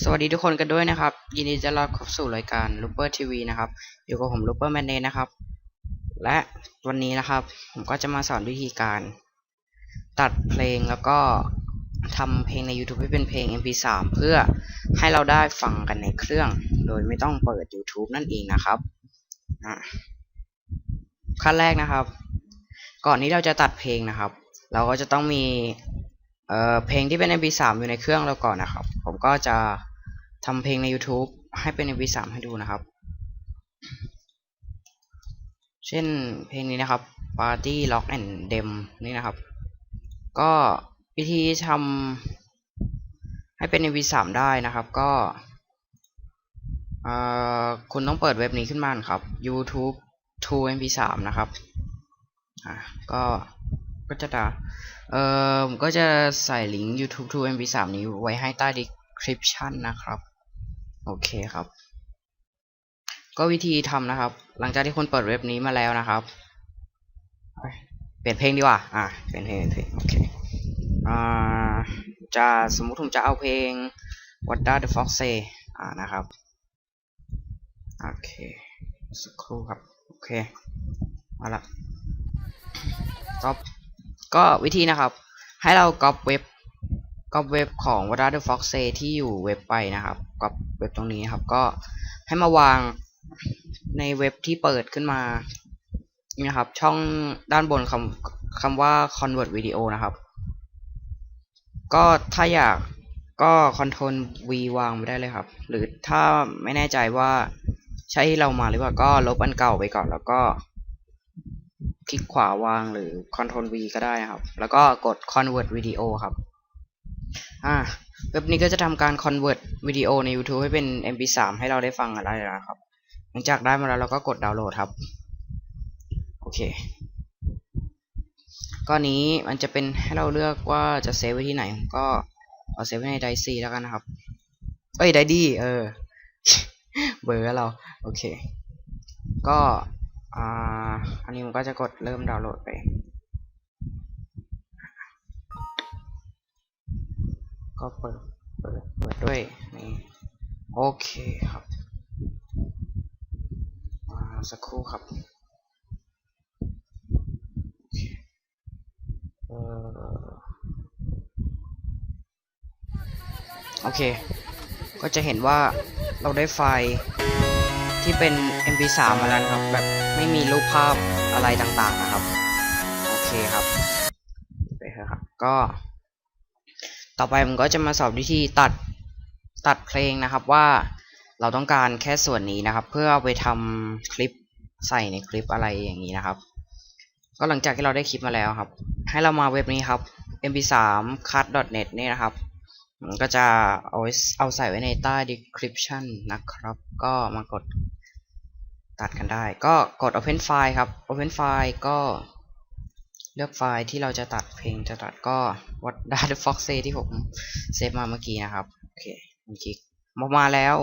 สวัสดีทุกคนกันด้วยนะครับ ยินดีต้อนรับเข้าสู่รายการ l o o p e r TV นะครับ อยู่กับผม l o o p e r m a n นเนนะครับ และวันนี้นะครับ ผมก็จะมาสอนวิธีการ ตัดเพลงแล้วก็ทำเพลงใน YouTube ให้เป็นเพลง MP3 เพื่อให้เราได้ฟังกันในเครื่อง โดยไม่ต้องเปิด YouTube นั่นเองนะครับขั้นแรกนะครับ ก่อนที่เราจะตัดเพลงนะครับ เราก็จะต้องมีเเพลงที่เป็น MP3 อยู่ในเครื่องเราก่อนนะครับ ก็จะทำเพลงใน YouTube ให้เป็น MP3 ให้ดูนะครับ เช่นเพลงนี้นะครับ Party Lock and Dem นี่นะครับ ก็วิธีทำให้เป็น MP3 ได้นะครับ ก็คุณต้องเปิดเว็บนี้ขึ้นมาครับ YouTube to MP3 นะครับอะก็ก็จะด่าเอ่อผมก็จะใส่ลิงก์ YouTube to MP3 นี้ไว้ให้ใต้ description นะครับ โอเคครับ ก็วิธีทำนะครับ หลังจากที่คุณเปิดเว็บนี้มาแล้วนะครับ เปลี่ยนเพลงดีกว่า อะ เปลี่ยนเพลงเปลี่ยนเพลงโอเค อ่า จะสมมุติผมจะเอาเพลง What Does the Fox Say อ่านะครับ โอเค สักครู่ครับ โอเคมาละก๊อปก็วิธีนะครับ ให้เราก๊อปเว็บ ก๊อปเว็บของ w a t a the Fox Say ที่อยู่เว็บไปนะครับก๊อปเว็บตรงนี้ครับก็ให้มาวางในเว็บที่เปิดขึ้นมานะครับ ช่องด้านบนคำคำว่า convert video นะครับ ก็ถ้าอยากก็ Ctrl V วางไปได้เลยครับ หรือถ้าไม่แน่ใจว่าใช่เรามาหรือเปล่าก็ลบอันเก่าไปก่อนแล้วก็ คลิกขวาวางหรือ Ctrl V ก็ได้นะครับ แล้วก็กด Convert Video ครับ อ่าเว็บนี้ก็จะทำการ Convert วิดีโอใน YouTube ให้เป็น MP3 ให้เราได้ฟังกันได้แล้วนะครับ หลังจากได้มาแล้วเราก็กดดาวน์โหลดครับ โอเคก็นี้มันจะเป็นให้เราเลือกว่าจะเซฟไว้ที่ไหนผมก็เอาเซฟไว้ในไดซีแล้วกันนะครับเอ้ยไดดี้เออ เบอร์เรา โอเค ก็อ่าอันนี้ผมก็จะกดเริ่มดาวน์โหลดไป ก็เปิด เปิด เปิดด้วย นี่ โอเคครับอ่าสักครู่ครับโอเคอ่อโอเค ก็จะเห็นว่าเราได้ไฟล์ที่เป็น mp3 มาแล้วครับ แบบไม่มีรูปภาพอะไรต่างๆนะครับ โอเคครับ ไปเถอะครับ ก็ ต่อไปผมก็จะมาสอนวิธีตัดตัดเพลงนะครับว่าเราต้องการแค่ส่วนนี้นะครับ เพื่อเอาไปทำคลิปใส่ในคลิปอะไรอย่างนี้นะครับ ก็หลังจากที่เราได้คลิปมาแล้วครับ ให้เรามาเว็บนี้ครับ mp3 cut.net นี่นะครับผมก็จะเอาเอาใส่ไว้ในใต้ description นะครับ ก็มากดตัดกันได้ ก็กด open file ครับ open file ก็ เลือกไฟล์ที่เราจะตัดเพลงจะตัดก็ what d a t fox say ที่ผมเซฟมาเมื่อกี้นะครับ โอเคผมคลิกมามาแล้ว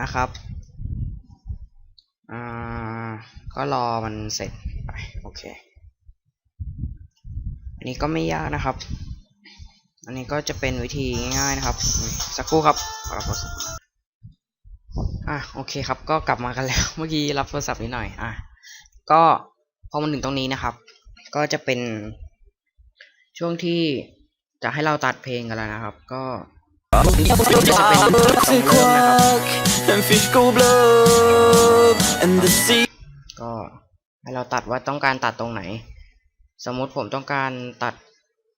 นะครับอ่าก็รอมันเสร็จไปโอเค อันนี้ก็ไม่ยากนะครับ อันนี้ก็จะเป็นวิธีง่ายๆนะครับ สักครู่ครับรับโทรศัพท์อะโอเคครับ ก็กลับมากันแล้ว เมื่อกี้รับโทรศัพท์นิดหน่อย อะ ก็ พอมาถึงตรงนี้นะครับ ก็จะเป็นช่วงที่จะให้เราตัดเพลงกันแล้วนะครับ ก็จะเป็นตรงเริ่มนะครับ and fish go blood and the sea ก็ให้เราตัดว่าต้องการตัดตรงไหน สมมุติผมต้องการตัด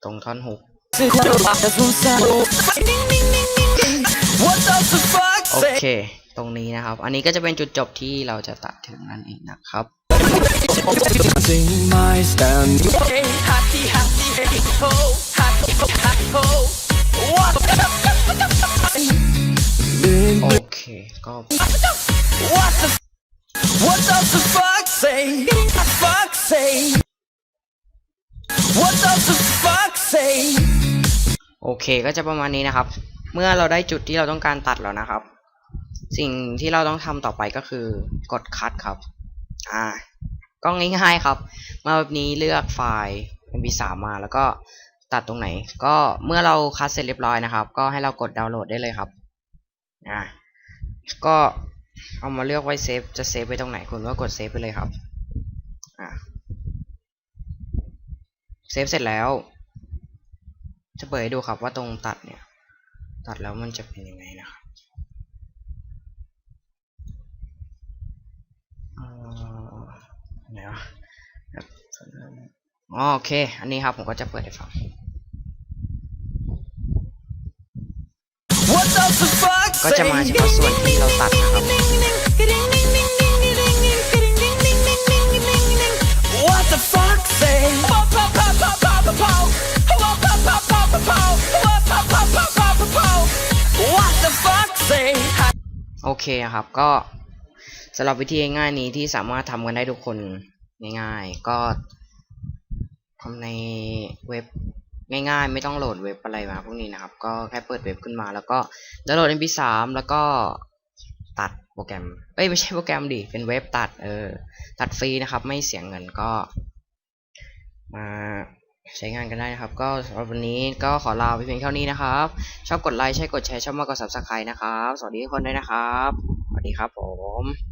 ตรงท่อนฮุก that's one sound what does the fox โอ say เค ตรงนี้นะครับ อันนี้ก็จะเป็นจุดจบที่เราจะตัดถึงนั่นเองนะครับ sing my stand hey happy happy hey ho happy happy ho what โอเคก็ what the what does the fox say fox say what does the fox say โอเคก็จะประมาณนี้นะครับ เมื่อเราได้จุดที่เราต้องการตัดแล้วนะครับ สิ่งที่เราต้องทำต่อไปก็คือกดคัดครับ อ่าก็ง่ายๆครับ มาแบบนี้เลือกไฟล์ mp3 มาแล้วก็ตัดตรงไหน ก็เมื่อเราคัดเสร็จเรียบร้อยนะครับ ก็ให้เรากดดาวน์โหลดได้เลยครับอ่าก็เอามาเลือกไว้เซฟจะเซฟไว้ตรงไหนคุณก็กดเซฟไปเลยครับอ่าเซฟเสร็จแล้ว จะเปิดดูครับว่าตรงตัดเนี่ย ตัดแล้วมันจะเป็นยังไงนะครับเอ่อ ไหนวะแบบอ๋อโอเค อันนี้ครับผมก็จะเปิดให้ฟัง What does the fuck ก็จะมาเฉพาะส่วนที่เราตัดนะครับ What the fuck say What the fuck say โอเคครับก็ สำหรับวิธีง่ายนี้ที่สามารถทำกันได้ทุกคนง่ายๆ ก็ทำในเว็บง่ายๆ ไม่ต้องโหลดเว็บอะไรมาพวกนี้นะครับ ก็แค่เปิดเว็บขึ้นมา แล้วก็ดาวน์โหลด mp3 แล้วก็ตัดโปรแกรมเอ้ยไม่ใช่โปรแกรมดิเป็นเว็บตัดเออตัดฟรีนะครับ ไม่เสียเงินก็ มาใช้งานกันได้นะครับ ก็สำหรับวันนี้ก็ขอลาไปเพียงเท่านี้นะครับ ชอบกดไลค์ใช่กดแชร์ชอบมากกด subscribe นะครับ สวัสดีทุกคนด้วยนะครับ สวัสดีครับผม